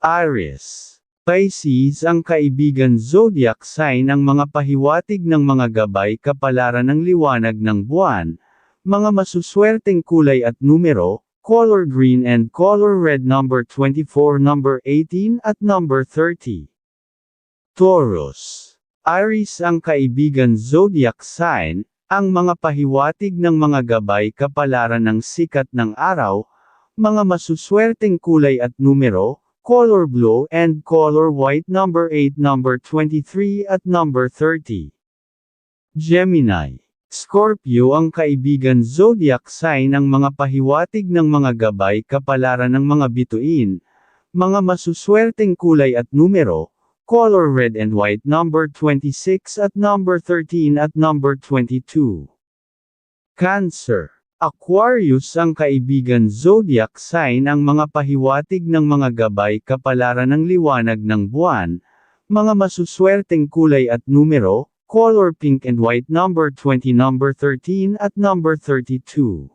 Aries. Pisces ang kaibigan zodiac sign ang mga pahiwatig ng mga gabay kapalaran ng liwanag ng buwan, mga masuswerteng kulay at numero, color green and color red number 24 number 18 at number 30. Taurus. Aries ang kaibigan zodiac sign, ang mga pahiwatig ng mga gabay kapalaran ng sikat ng araw, mga masuswerteng kulay at numero, color blue and color white number 8 number 23 at number 30. Gemini. Scorpio ang kaibigan zodiac sign ng mga pahiwatig ng mga gabay kapalaran ng mga bituin, mga masuswerteng kulay at numero, color red and white number 26 at number 13 at number 22. Cancer. Aquarius ang kaibigan zodiac sign ang mga pahiwatig ng mga gabay kapalaran ng liwanag ng buwan, mga masuswerteng kulay at numero, color pink and white number 20 number 13 at number 32.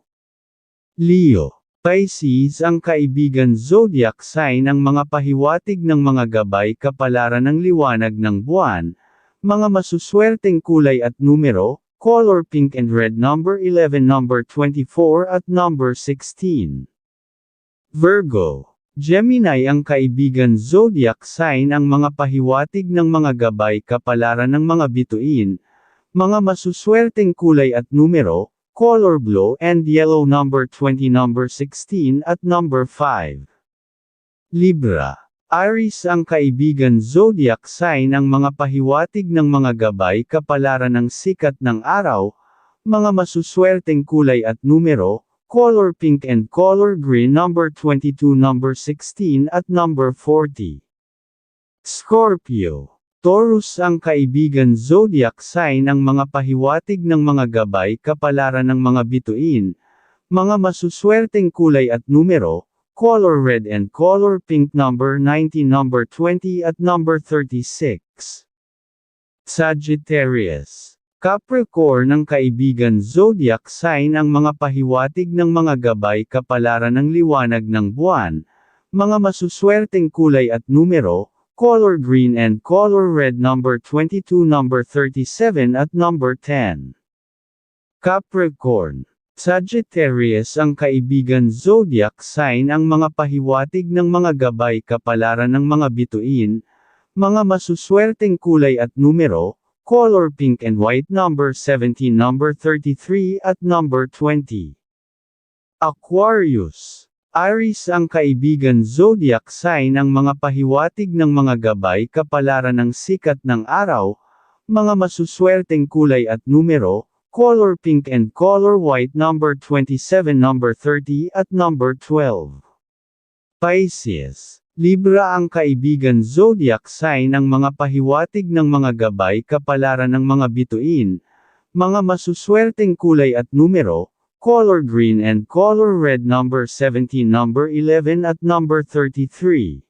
Leo. Pisces ang kaibigan zodiac sign ang mga pahiwatig ng mga gabay kapalaran ng liwanag ng buwan, mga masuswerteng kulay at numero, color pink and red number 11 number 24 at number 16. Virgo. Gemini ang kaibigan zodiac sign ang mga pahiwatig ng mga gabay kapalaran ng mga bituin, mga masuswerteng kulay at numero, color blue and yellow number 20 number 16 at number 5. Libra. Aries ang kaibigan zodiac sign ang mga pahiwatig ng mga gabay kapalaran ng sikat ng araw, mga masuswerteng kulay at numero, color pink and color green number 22 number 16 at number 40. Scorpio. Taurus ang kaibigan zodiac sign ang mga pahiwatig ng mga gabay kapalaran ng mga bituin, mga masuswerteng kulay at numero, color red and color pink number 90 number 20 at number 36. Sagittarius. Capricorn ang kaibigan zodiac sign ang mga pahiwatig ng mga gabay kapalaran ng liwanag ng buwan, mga masuswerteng kulay at numero, color green and color red number 22 number 37 at number 10. Capricorn Sagittarius ang kaibigan zodiac sign ang mga pahiwatig ng mga gabay kapalaran ng mga bituin, mga masuswerteng kulay at numero, color pink and white number 17 number 33 at number 20. Aquarius. Aries ang kaibigan zodiac sign ang mga pahiwatig ng mga gabay kapalaran ng sikat ng araw, mga masuswerteng kulay at numero, color pink and color white number 27 number 30 at number 12. Pisces. Libra ang kaibigan zodiac sign ang mga pahiwatig ng mga gabay kapalaran ng mga bituin, mga masuswerteng kulay at numero, color green and color red number 17 number 11 at number 33.